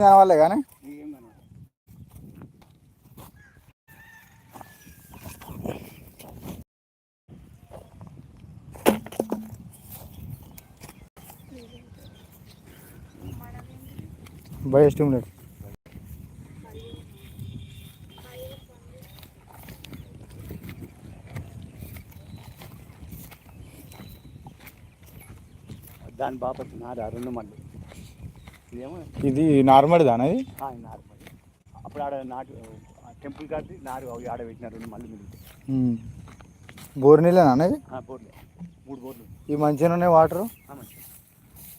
కావాలే కానీ ఏం కనబడదు. బై ఎస్టిమేట్ దాని బాపతి నారు ఆ రెండు మళ్ళీ ఇదేమో ఇది నార్మల్ దాని అది ఆ, నారు మళ్ళీ అప్పుడు ఆడ నాటు టెంపుల్ కాడి నారు ఆడ పెట్టిన రెండు మళ్ళీ మిగిలింది బోర్ నీళ్ళేనా అనేది బోర్లు. మూడు బోర్లు. ఈ మంచిగా ఉన్నాయి వాటర్.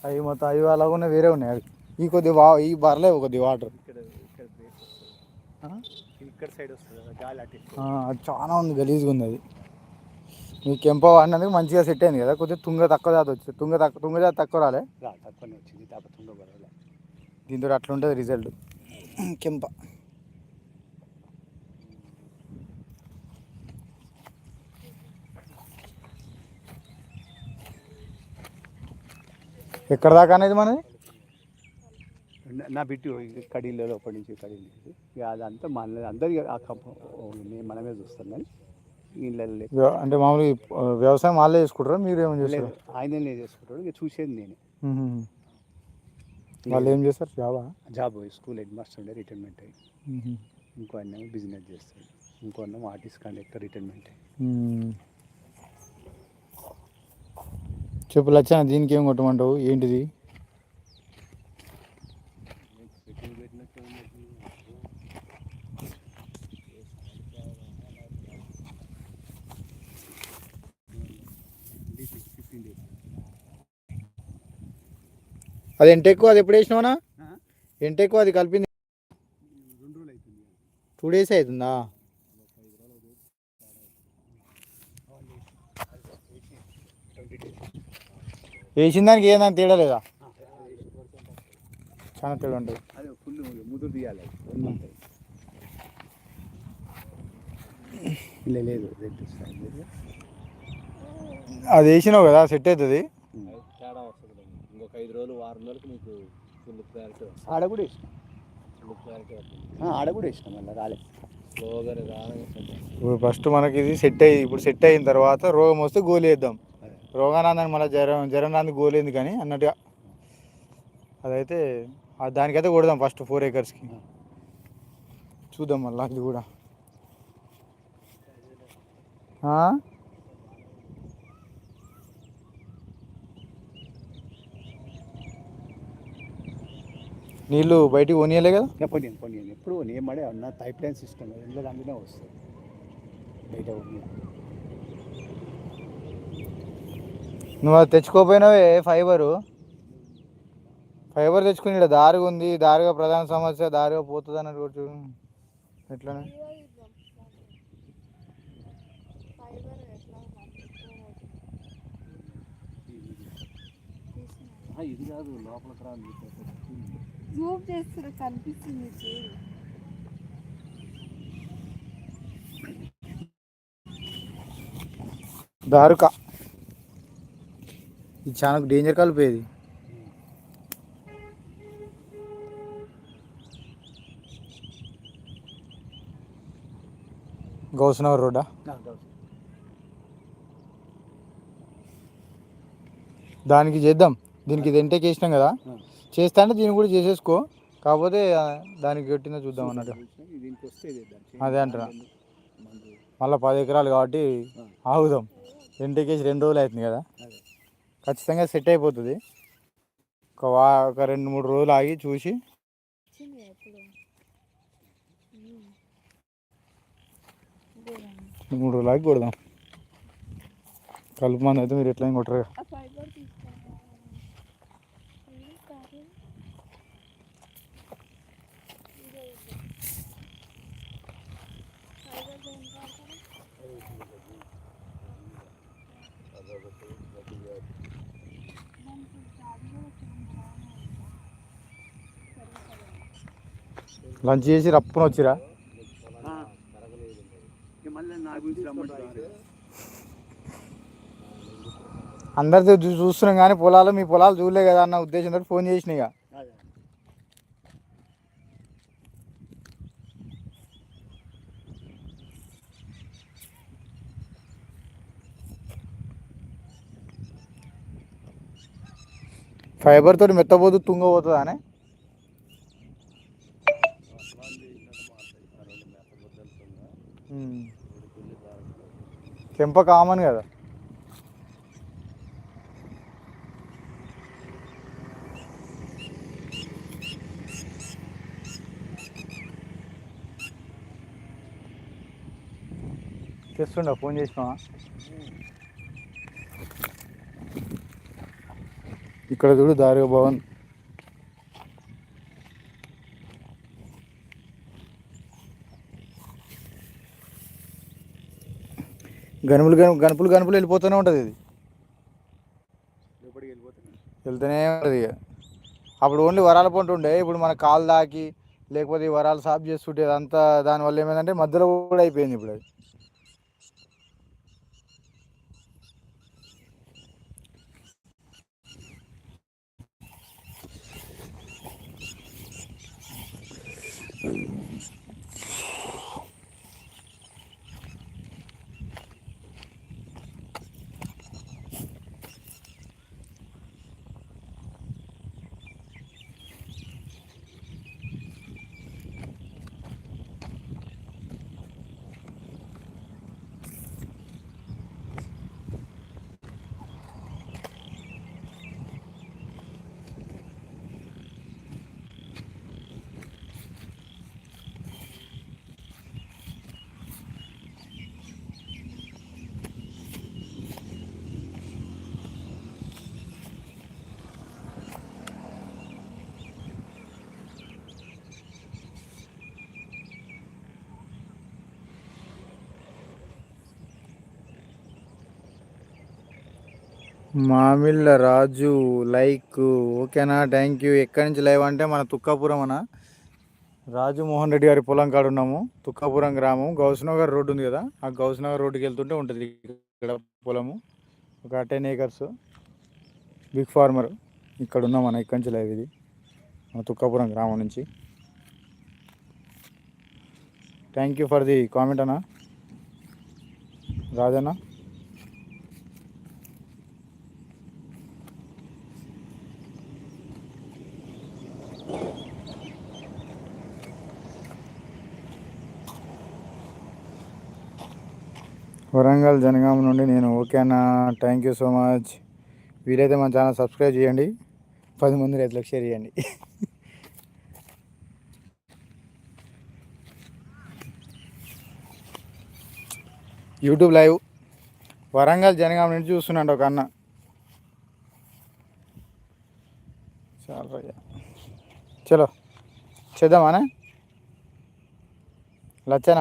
అవి మొత్తం అవి అలాగ ఉన్నాయి వేరే ఉన్నాయి అవి. ఈ కొద్ది వా ఈ బర్లేవు కొద్ది వాటర్. ఇక్కడ సైడ్ వస్తుంది కదా చాలా ఉంది గలీజ్గా ఉంది అది. మీ కెంప వాడినందుకు మంచిగా సెట్ అయింది కదా కొద్దిగా తుంగ తక్కువ జాతి వచ్చింది తుంగ తక్కువ తుంగ జాతి తక్కువ రాలే? రా తక్కువనే వచ్చింది దీంతో అట్లా ఉంటుంది రిజల్ట్ కెంప. ఎక్కడ దాకా అనేది మనది? నా- బిట్టు కడీల్లో లోపల నుంచి కడీలు ఇక అదంతా మన అందరి ఆ కంప మనమే చూస్తాం కానీ. వ్య- అంటే మామూలుగా వ్యవసాయం వాళ్ళే చేసుకుంటారా? మీరు ఏమైనా చేస్తారు? ఆయననే చేసుకుంటాడు. ఇక చూసేది నేనే. వాళ్ళు ఏం చేస్తారు? జాబా? జాబ్ స్కూల్ హెడ్ మాస్టర్ ఉండే రిటైర్మెంట్ అయ్యి. ఇంకో అన్న బిజినెస్ చేస్తాడు. ఇంకో అన్న ఆర్టిస్ట్ కండక్టర్ రిటైర్మెంట్ అయ్యి. చెప్పు లచ్చన దీనికి ఏం కొట్టమంటావు? ఏంటిది? అది ఎంత ఎక్కువ అది ఎప్పుడు వేసినావనా ఎంత ఎక్కువ అది కలిపింది? టూ డేస్ అవుతుందా వేసిన దానికి ఏదైనా తేడా లేదా? చాలా తేడా ఉంటుంది. లేదు అది వేసినావు కదా సెట్ అవుతుంది. ఐదు రోజులు వారం రోజులకు మీకు ఫుల్ క్లారిటీ ఆడ కూడా వేసినాం ఫుల్ క్లారిటీ వస్తుంది. ఆ, ఆడ కూడా వేసినాం మళ్ళీ రాలే స్లోగా రాగానే ఇప్పుడు ఫస్ట్ మనకి ఇది సెట్ అయ్యి ఇప్పుడు సెట్ అయిన తర్వాత రోగం వస్తే గోలి వేద్దాం. రోగానందని మళ్ళీ జ్వరం జ్వరం రాంది గోలి ఏంది కానీ అన్నట్టుగా. అదైతే ఆ దానికైతే కొడదాం ఫస్ట్ ఫోర్ ఏకర్స్కి చూద్దాం మళ్ళీ అది కూడా. నీళ్ళు బయటికి పోనీయలే కదా? ఇంకా పొని పొని ఎప్పుడు నేను మడే అన్న పైప్ లైన్ సిస్టమ్ ఇంట్లో అందులో వస్తుంది. బయట నువ్వు అది తెచ్చుకోపోయినావే ఫైబరు? ఫైబర్ తెచ్చుకుని ఇక్కడ దారిగా ఉంది దారిగా ప్రధాన సమస్య దారిగా పోతుంది అన్నట్టు కూడా చూడు. ఎట్లనే? ఇది కాదు లోపలికి రాదు జూమ్ చేస్తున్నా కనిపిస్తుంది. దారుక. ఇది చాలా డేంజర్ కలిపేది గౌసనగర్ రోడ్డా? దానికి చేద్దాం. దీనికి ఇది ఎంటెక్ వేసినాం కదా. చేస్తా అంటే దీన్ని కూడా చేసేసుకో కాకపోతే దానికి కట్టిందో చూద్దాం అన్నట్టు. అదే అంటారా? మళ్ళీ పది ఎకరాలు కాబట్టి. ఆగుదాం ఎంటెక్ వేసి రెండు రోజులు అవుతుంది కదా. ఖచ్చితంగా సెట్ అయిపోతుంది ఒక వా ఒక రెండు మూడు రోజులు ఆగి చూసి? మూడు రోజులు ఆగి కొడదాం కలుపు మంది అయితే మీరు ఎట్లా కొట్టరు లంచ్ చేసి రప్పున వచ్చిరా అందరితో చూస్తున్నాం కానీ పొలాలు మీ పొలాలు చూడలే కదా అన్న ఉద్దేశంతో ఫోన్ చేసినాయిగా ఇక. ఫైబర్ తోటి మెత్తబోదు తుంగబోతుందా అనే? చెంప కామన్ కదా. తెస్తుండ ఫోన్ చేసినావా? ఇక్కడ చూడు దారిగా భవన్. గనుపులు గను గనుపులు గనుపులు వెళ్ళిపోతూనే ఉంటుంది ఇది. వెళ్తూనే ఉంటుంది ఇక. అప్పుడు ఓన్లీ వరాల పంట ఉండే. ఇప్పుడు మన కాలు దాకి లేకపోతే ఈ వరాలు సాఫ్ చేస్తుంటే అదంతా దానివల్ల ఏమైందంటే మధ్యలో కూడా అయిపోయింది ఇప్పుడు అది. మామిళ్ళ రాజు లైక్ ఓకేనా? థ్యాంక్ యూ ఎక్కడి నుంచి లైవ్ అంటే మన తుక్కాపురం అన్న రాజు మోహన్ రెడ్డి గారి పొలం కాడ ఉన్నాము. తుక్కాపురం గ్రామం. గౌస్నగర్ రోడ్డు ఉంది కదా? ఆ గౌస్నగర్ రోడ్డుకి వెళ్తుంటే ఉంటుంది ఇక్కడ పొలము. ఒక టెన్ ఏకర్స్ బిగ్ ఫార్మర్ ఇక్కడ ఉన్నాం మన. ఇక్కడి నుంచి లైవ్ ఇది. మన తుక్కాపురం గ్రామం నుంచి. Thank you for the comment అన్న. రాజన్నా. వరంగల్ జనగామ నుండి నేను ఓకే అన్న. థ్యాంక్ యూ సో మచ్ వీలైతే మన ఛానల్ సబ్స్క్రైబ్ చేయండి. పది మంది రైతులకు షేర్ చేయండి. YouTube live. వరంగల్ జనగామ నుంచి చూస్తున్నాడు ఒక అన్న. చాలా చలో చేద్దామానే లచ్చనా?